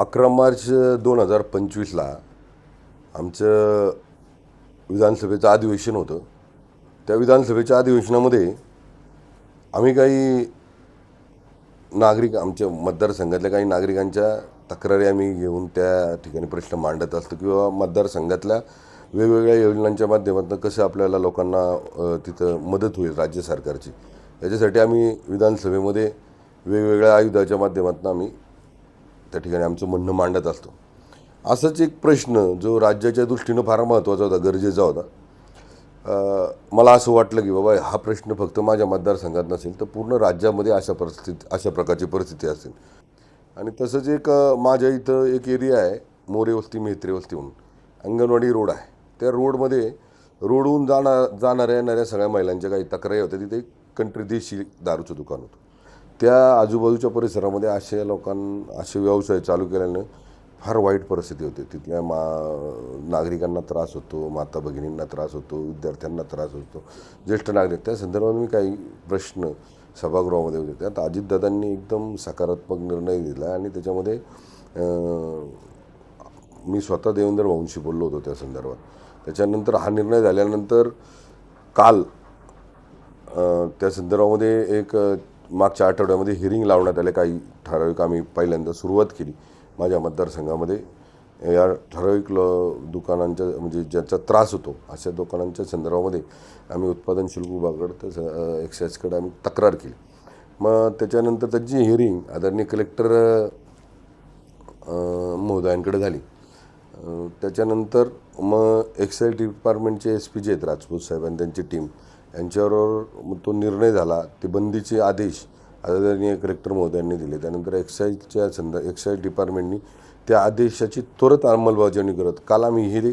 अकरा मार्च दोन हजार पंचवीसला आमचं विधानसभेचं अधिवेशन होतं. त्या विधानसभेच्या अधिवेशनामध्ये आम्ही काही नागरिक आमच्या मतदारसंघातल्या काही नागरिकांच्या तक्रारी आम्ही घेऊन त्या ठिकाणी प्रश्न मांडत असतो किंवा मतदारसंघातल्या वेगवेगळ्या योजनांच्या माध्यमातून कसं आपल्याला लोकांना तिथं मदत होईल राज्य सरकारची. याच्यासाठी आम्ही विधानसभेमध्ये वेगवेगळ्या आयुधाच्या माध्यमातून आम्ही त्या ठिकाणी आमचं म्हणणं मांडत असतो. असंच एक प्रश्न जो राज्याच्या दृष्टीनं फार महत्त्वाचा होता गरजेचा होता. मला असं वाटलं की बाबा हा प्रश्न फक्त माझ्या मतदारसंघात नसेल तर पूर्ण राज्यामध्ये अशा परिस्थिती अशा प्रकारची परिस्थिती असेल. आणि तसंच एक माझ्या इथं एक एरिया आहे मोरे वस्ती मेत्रे वस्ती म्हणून. अंगणवाडी रोड आहे. त्या रोडमध्ये रोडहून जाणार जाणाऱ्या येणाऱ्या सगळ्या महिलांच्या काही तक्रारी होत्या. तिथे एक कंट्री देशी दारूचं दुकान होतं. त्या आजूबाजूच्या परिसरामध्ये असे लोकां असे व्यवसाय चालू केल्यानं फार वाईट परिस्थिती होते. तिथल्या मा नागरिकांना त्रास होतो माता भगिनींना त्रास होतो विद्यार्थ्यांना त्रास होतो ज्येष्ठ नागरिक. त्या संदर्भात मी काही प्रश्न सभागृहामध्ये होते. त्यात अजितदादांनी एकदम सकारात्मक निर्णय दिला आणि त्याच्यामध्ये मी स्वतः देवेंद्र भाऊंशी बोललो होतो त्या संदर्भात. त्याच्यानंतर हा निर्णय झाल्यानंतर काल त्या संदर्भामध्ये एक मागच्या आठवड्यामध्ये हिअरिंग लावण्यात आले. काही ठराविक आम्ही पहिल्यांदा सुरुवात केली माझ्या मतदारसंघामध्ये. या ठराविक ल दुकानांच्या म्हणजे ज्याचा त्रास होतो अशा दुकानांच्या संदर्भामध्ये आम्ही उत्पादन शुल्क विभागाकडे तर एक्साईजकडे आम्ही तक्रार केली. मग त्याच्यानंतर त्याची हिअरिंग आदरणीय कलेक्टर महोदयांकडे झाली. त्याच्यानंतर मग एक्साईज डिपार्टमेंटचे एस पी जे आहेत राजपूत साहेब आणि त्यांची टीम यांच्याबरोबर तो निर्णय झाला. ते बंदीचे आदेश आदरणीय कलेक्टर महोदयांनी दिले. त्यानंतर एक्साईजच्या संद एक्साईज डिपार्टमेंटनी त्या आदेशाची त्वरित अंमलबजावणी करत काल आम्ही हे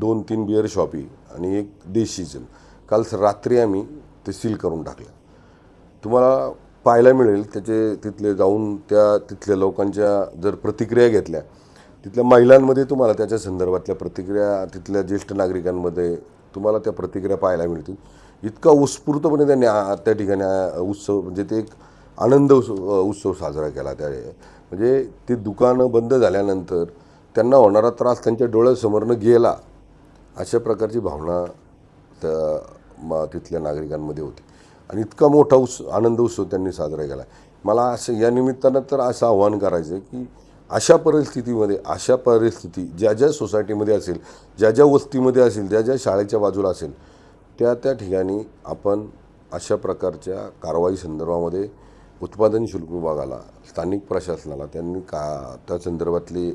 दोन तीन बिअर शॉपी आणि एक देशीचं काल रात्री आम्ही ते सील करून टाकलं. तुम्हाला पाहायला मिळेल त्याचे तिथले जाऊन त्या तिथल्या लोकांच्या जर प्रतिक्रिया घेतल्या तिथल्या महिलांमध्ये तुम्हाला त्याच्या संदर्भातल्या प्रतिक्रिया तिथल्या ज्येष्ठ नागरिकांमध्ये तुम्हाला त्या प्रतिक्रिया पाहायला मिळतील. इतका उत्स्फूर्तपणे त्यांनी त्या ठिकाणी उत्सव म्हणजे ते एक आनंद उत्सव साजरा केला त्या म्हणजे ते दुकानं बंद झाल्यानंतर त्यांना होणारा त्रास त्यांच्या डोळ्यासमोरनं गेला अशा प्रकारची भावना त्या तिथल्या नागरिकांमध्ये होती. आणि इतका मोठा उत्स आनंद उत्सव त्यांनी साजरा केला. मला असं या निमित्तानं तर असं आव्हान करायचं आहे की अशा परिस्थितीमध्ये अशा परिस्थिती ज्या ज्या सोसायटीमध्ये असेल ज्या ज्या वस्तीमध्ये असेल ज्या ज्या शाळेच्या बाजूला असेल त्या त्या ठिकाणी आपण अशा प्रकारच्या कारवाई संदर्भामध्ये उत्पादन शुल्क विभागाला स्थानिक प्रशासनाला त्यांनी का त्या संदर्भातली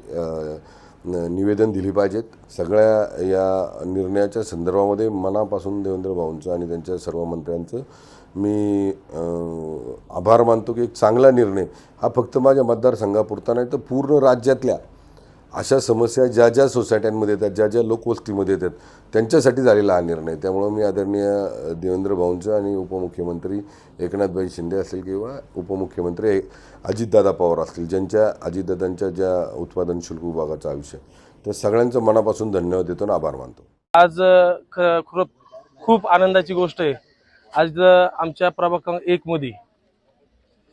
न- निवेदन दिली पाहिजेत. सगळ्या या निर्णयाच्या संदर्भामध्ये मनापासून देवेंद्र भाऊंचं आणि त्यांच्या सर्व मंत्र्यांचं मी आभार मानतो की एक चांगला निर्णय हा फक्त माझ्या मतदारसंघापुरता नाही तर पूर्ण राज्यातल्या अशा समस्या ज्या ज्या सोसायट्यांमध्ये येतात ज्या ज्या लोकवस्तीमध्ये येतात त्यांच्यासाठी झालेला हा निर्णय. त्यामुळं मी आदरणीय देवेंद्र भाऊंचं आणि उपमुख्यमंत्री एकनाथभाई शिंदे असतील किंवा उपमुख्यमंत्री अजितदादा पवार असतील ज्यांच्या अजितदादांच्या ज्या उत्पादन शुल्क विभागाचा आयुष्य त्या सगळ्यांचं मनापासून धन्यवाद देतो आणि आभार मानतो. आज खरं खूप आनंदाची गोष्ट आहे. आज आमच्या प्रभाग एक मध्ये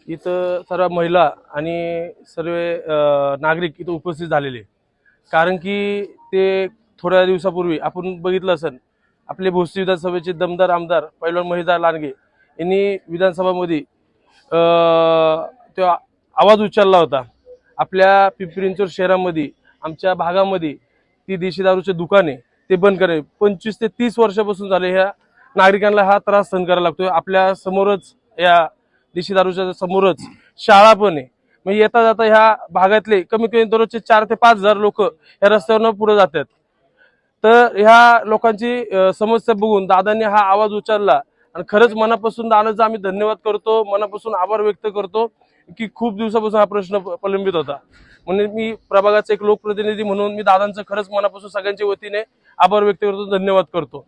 इथं सर्व महिला आणि सर्व नागरिक इथं उपस्थित झालेले. कारण की ते थोड्या दिवसापूर्वी आपण बघितलं असेल आपले भोसरी विधानसभेचे दमदार आमदार पैलवान महिदा लांडगे यांनी विधानसभामध्ये तो आवाज उच्चारला होता. आपल्या पिंपरींचोर शहरामध्ये आमच्या भागामध्ये ती देशी दारूचे दुकाने ते बंद करे पंचवीस ते तीस वर्षापासून झाले ह्या नागरिकांना हा त्रास सहन करायला लागतोय. आपल्या समोरच या देशी दारूच्या समोरच शाळा पण आहे. मग येता जाता ह्या भागातले कमी कमी दररोजचे चार ते पाच हजार लोक या रस्त्यावरनं पुढे जातात. तर ह्या लोकांची समस्या बघून दादांनी हा आवाज उचलला आणि खरंच मनापासून दादाचा आम्ही धन्यवाद करतो मनापासून आभार व्यक्त करतो की खूप दिवसापासून हा प्रश्न प्रलंबित होता. म्हणजे मी प्रभागाचा एक लोकप्रतिनिधी म्हणून मी दादांचं खरंच मनापासून सगळ्यांच्या वतीने आभार व्यक्त करतो धन्यवाद करतो.